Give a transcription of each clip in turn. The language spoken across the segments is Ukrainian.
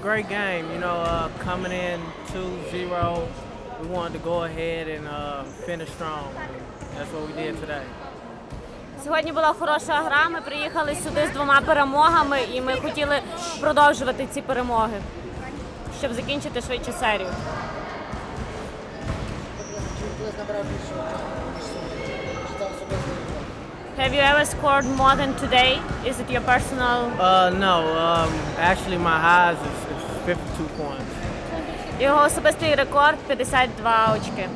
great game. You know, uh, coming in 2-0, we wanted to go ahead and uh, finish strong. That's what we did today. Сьогодні була хороша гра. Ми приїхали сюди з двома перемогами, і ми хотіли продовжувати ці перемоги, щоб закінчити швидше серію. Have you ever scored more than today? Is it your personal? Uh, no, um, actually my highs is, is 52 points. Його особистий рекорд 52 очки.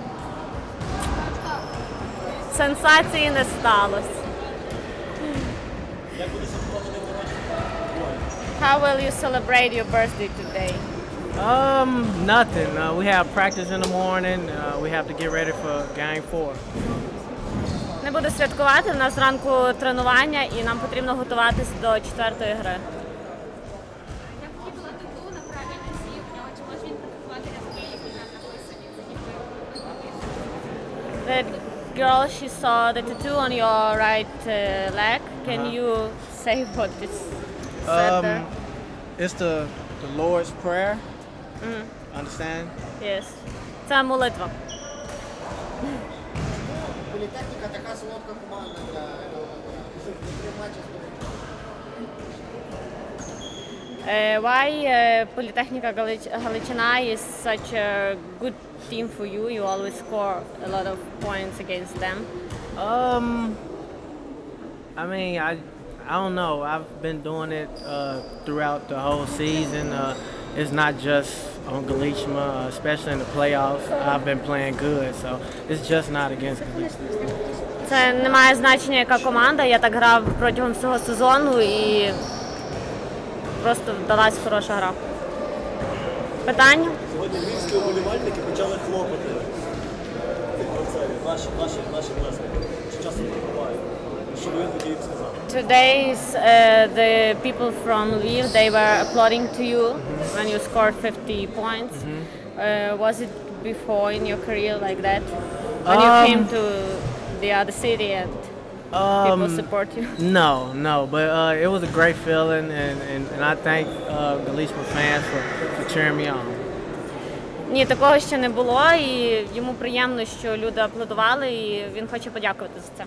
Сенсації не сталося. How will you celebrate your birthday today? Um, nothing. Uh, we have practice in the morning. Uh, we have to get ready for game four. Не буду святкувати. У нас зранку тренування і нам потрібно готуватися до четвертої гри. Я помітила тату на правій нозі, чи може він приховати рядки, які там написані, за The girl she saw the tattoo on your right uh, leg. Can Uh-huh. you say what is said there? Um, it's the, the Lord's Prayer. Understand? Yes. Це молитва. Політехніка така солодка команда для для три матчі з Uh, why uh, Polytechnica Gali- Galiciana is such a good team for you? You always score a lot of points against them. Um, I mean, I, I don't know. I've been doing it uh, throughout the whole season. Uh, it's not just on Galishma, especially in the playoffs. I've been playing good, so it's just not against Galishma. Це не має значення, яка команда. Я так грав протягом всього сезону і просто вдалась хороша гра. Питання? Сьогодні львівські вболівальники почали хлопати. Наші, наші, наші власники. Чи часто буває? Що ви тоді їм сказали? Today uh, the people from Lviv they were applauding to you when you scored 50 points. Uh, was it before in your career like that? When you Um, came to the other city and people Um, support you? No, no, but uh, it was a great feeling, and, and, and I thank uh, Galishma fans for, for cheering me on. Ні, такого ще не було, і йому приємно, що люди аплодували, і він хоче подякувати за це.